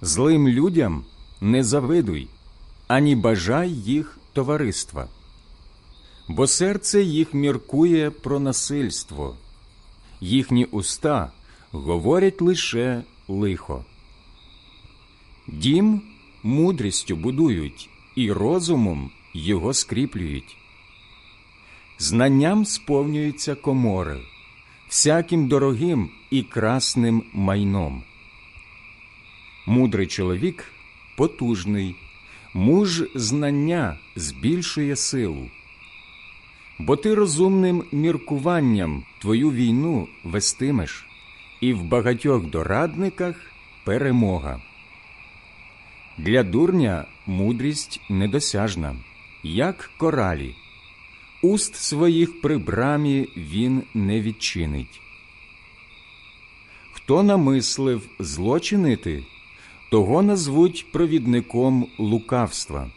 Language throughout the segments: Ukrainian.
Злим людям не завидуй, ані бажай їх товариства, бо серце їх міркує про насильство, їхні уста говорять лише лихо. Дім мудрістю будують і розумом його скріплюють. Знанням сповнюються комори, всяким дорогим і красним майном. Мудрий чоловік потужний, муж знання збільшує силу. Бо ти розумним міркуванням твою війну вестимеш, і в багатьох дорадниках перемога. Для дурня мудрість недосяжна, як коралі. Уст своїх при брамі він не відчинить. Хто намислив злочинити, того назвуть провідником лукавства.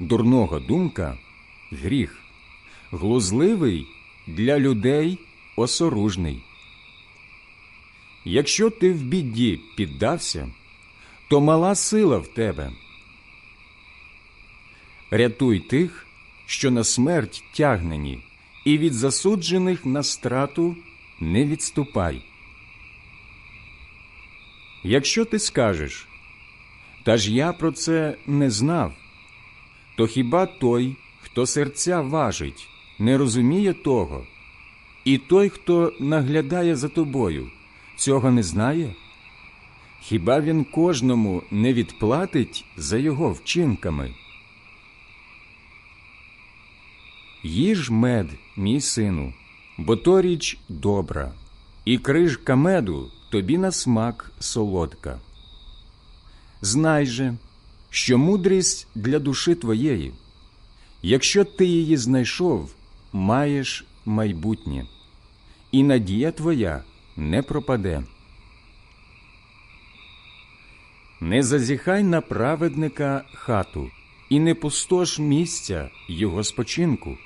Дурного думка гріх, глузливий для людей осоружний. Якщо ти в біді піддався, то мала сила в тебе. Рятуй тих, що на смерть тягнені, і від засуджених на страту не відступай. Якщо ти скажеш, та ж я про це не знав, то хіба той, хто серця важить, не розуміє того, і той, хто наглядає за тобою, цього не знає? Хіба він кожному не відплатить за його вчинками? Їж мед, мій сину, бо то річ добра, і крижка меду тобі на смак солодка. Знай же, що мудрість для душі твоєї, якщо ти її знайшов, маєш майбутнє, і надія твоя не пропаде. Не зазіхай на праведника хату, і не пустош місця його спочинку.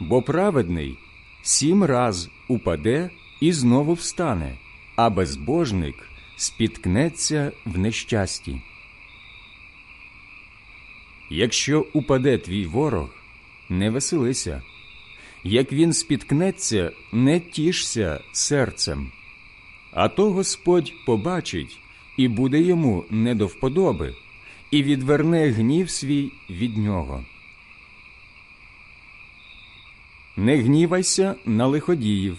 Бо праведний сім раз упаде і знову встане, а безбожник спіткнеться в нещасті. Якщо упаде твій ворог, не веселися, як він спіткнеться, не тішся серцем, а то Господь побачить і буде йому не до вподоби, і відверне гнів свій від нього. Не гнівайся на лиходіїв,